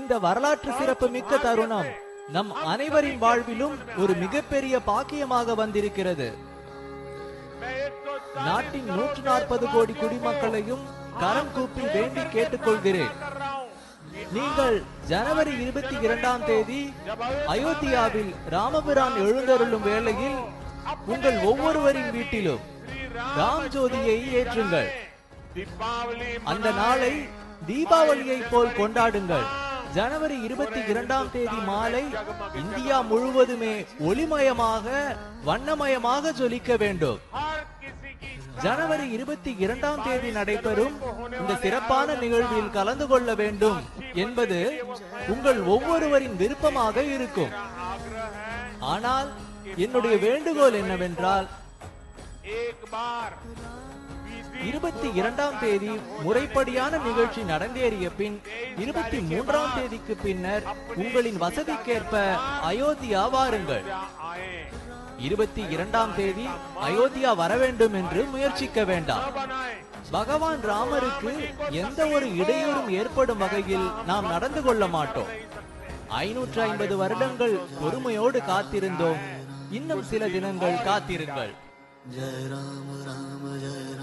இந்த வரலாற்று சிறப்பு மிக்க தருணம் நம் அனைவரின் வாழ்விலும் ஒரு மிகப்பெரிய பாக்கியமாக வந்திருக்கிறது. நாட்டின் நூற்று நாற்பது கோடி குடிமக்களையும் கரம் கூப்பி வேண்டி கேட்டுக்கொள்கிறேன். நீங்கள் ஜனவரி இருபத்தி இரண்டாம் தேதி அயோத்தியாவில் ராமபுரான் எழுந்தருளும் வேளையில் உங்கள் ஒவ்வொருவரின் வீட்டிலும் ராம் ஜோதியை ஏற்றுங்கள். அந்த நாளை தீபாவளியை போல் கொண்டாடுங்கள். ஜனவரி இருபத்தி இரண்டாம் தேதி மாலை இந்தியா முழுவதுமே ஒளிமயமாக வண்ணமயமாக ஜொலிக்க வேண்டும். ஜனவரி இருபத்தி இரண்டாம் தேதி நடைபெறும் இந்த சிறப்பான நிகழ்வில் கலந்து கொள்ள வேண்டும் என்பது உங்கள் ஒவ்வொருவரின் விருப்பமாக இருக்கும். ஆனால் என்னுடைய வேண்டுகோள் என்னவென்றால் இருபத்தி இரண்டாம் தேதி முறைப்படியான நிகழ்ச்சி நடந்தேறிய பின் இருபத்தி மூன்றாம் தேதிக்கு பின்னர் உங்களின் வசதிக்கேற்ப அயோத்தியா வாருங்கள். இருபத்தி இரண்டாம் தேதி அயோத்தியா வர வேண்டும் என்று முயற்சிக்க வேண்டாம். பகவான் ராமருக்கு எந்த ஒரு இடையூறும் ஏற்படும் வகையில் நாம் நடந்து கொள்ள மாட்டோம். ஐநூற்று ஐம்பது வருடங்கள் பொறுமையோடு காத்திருந்தோம். இன்னும் சில தினங்கள் காத்திருங்கள். ஜெய ராம ராம ஜெய